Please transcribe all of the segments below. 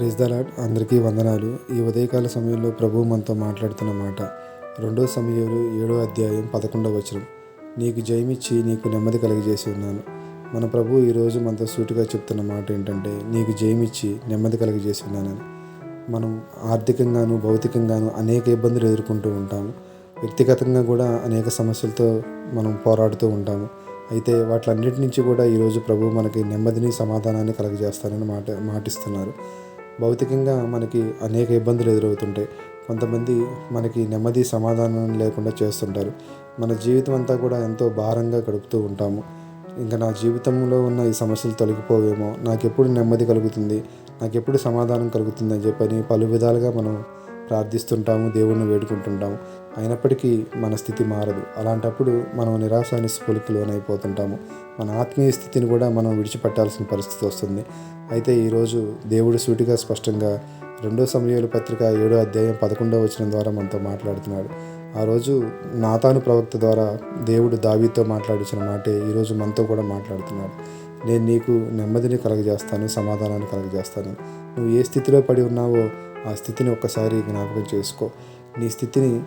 Praise the lord అందరికీ వందనాలు. ఈ ఉదయకాల సమయంలో ప్రభు మనతో మాట్లాడుతున్న మాట రెండో సమయంలో ఏడో అధ్యాయం పదకొండవ వచనం. నీకు జయమిచ్చి నీకు నెమ్మది కలిగజేసి ఉన్నాను. మన ప్రభు ఈరోజు మనతో సూటిగా చెప్తున్న మాట ఏంటంటే నీకు జయమిచ్చి నెమ్మది కలిగజేసి ఉన్నానని మనం ఆర్థికంగాను భౌతికంగాను అనేక ఇబ్బందులు ఎదుర్కొంటూ ఉంటాము వ్యక్తిగతంగా కూడా అనేక సమస్యలతో మనం పోరాడుతూ ఉంటాము. అయితే వాటిలన్నిటి నుంచి కూడా ఈరోజు ప్రభు మనకి నెమ్మదిని సమాధానాన్ని కలగజేస్తానని మాట మాటిస్తున్నారు. భౌతికంగా మనకి అనేక ఇబ్బందులు ఎదురవుతుంటాయి. కొంతమంది మనకి నెమ్మది సమాధానం లేకుండా చేస్తుంటారు. మన జీవితం అంతా కూడా ఎంతో భారంగా గడుపుతూ ఉంటాము. ఇంకా నా జీవితంలో ఉన్న ఈ సమస్యలు తొలగిపోవేమో. నాకు ఎప్పుడు నెమ్మది కలుగుతుంది. నాకు ఎప్పుడు సమాధానం కలుగుతుంది అని చెప్పని పలు విధాలుగా మనం ప్రార్థిస్తుంటాము దేవుణ్ణి వేడుకుంటుంటాము. అయినప్పటికీ మన స్థితి మారదు. అలాంటప్పుడు మనం నిరాశ నిస్ఫలికి లోనైపోతుంటాము. మన ఆత్మీయ స్థితిని కూడా మనం విడిచిపెట్టాల్సిన పరిస్థితి వస్తుంది. అయితే ఈరోజు దేవుడు సూటిగా స్పష్టంగా రెండో సమయాల పత్రిక ఏడో అధ్యాయం పదకొండో వచనం ద్వారా మనతో మాట్లాడుతున్నాడు. ఆ రోజు నాతాను ప్రవక్త ద్వారా దేవుడు దావీతో మాట్లాడించిన మాటే ఈరోజు మనతో కూడా మాట్లాడుతున్నాడు. నేను నీకు నెమ్మదిని కలగజేస్తాను సమాధానాన్ని కలగజేస్తాను. నువ్వు ఏ స్థితిలో పడి ఉన్నావో ఆ స్థితిని ఒక్కసారి జ్ఞాపకం చేసుకో. నీ స్థితిని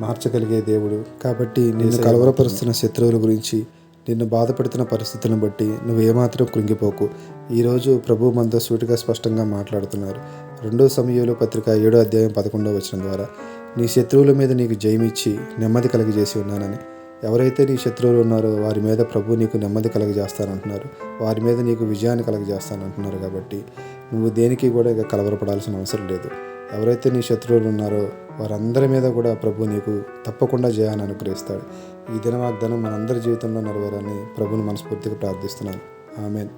మార్చగలిగే దేవుడు. కాబట్టి నిన్ను కలవరపరుస్తున్న శత్రువుల గురించి నిన్ను బాధపడుతున్న పరిస్థితులను బట్టి నువ్వు ఏమాత్రం కృంగిపోకు. ఈరోజు ప్రభు మనతో సూటిగా స్పష్టంగా మాట్లాడుతున్నారు. రెండో సమయంలో పత్రిక ఏడో అధ్యాయం పదకొండవ వచనం ద్వారా నీ శత్రువుల మీద నీకు జయమిచ్చి నెమ్మది కలగజేసి ఉన్నానని. ఎవరైతే నీ శత్రువులు ఉన్నారో వారి మీద ప్రభు నీకు నెమ్మది కలగజేస్తానంటున్నారు. వారి మీద నీకు విజయాన్ని కలగజేస్తానంటున్నారు కాబట్టి నువ్వు దేనికి కూడా ఇక కలవరపడాల్సిన అవసరం లేదు. ఎవరైతే నీ శత్రువులు ఉన్నారో వారందరి మీద కూడా ప్రభు నీకు తప్పకుండా జయాన్ని అనుగ్రహిస్తాడు. ఈ దిన వాగ్దానం మనందరి జీవితంలో నెరవేరని ప్రభుని మనస్ఫూర్తిగా ప్రార్థిస్తున్నాను. ఆమెన్.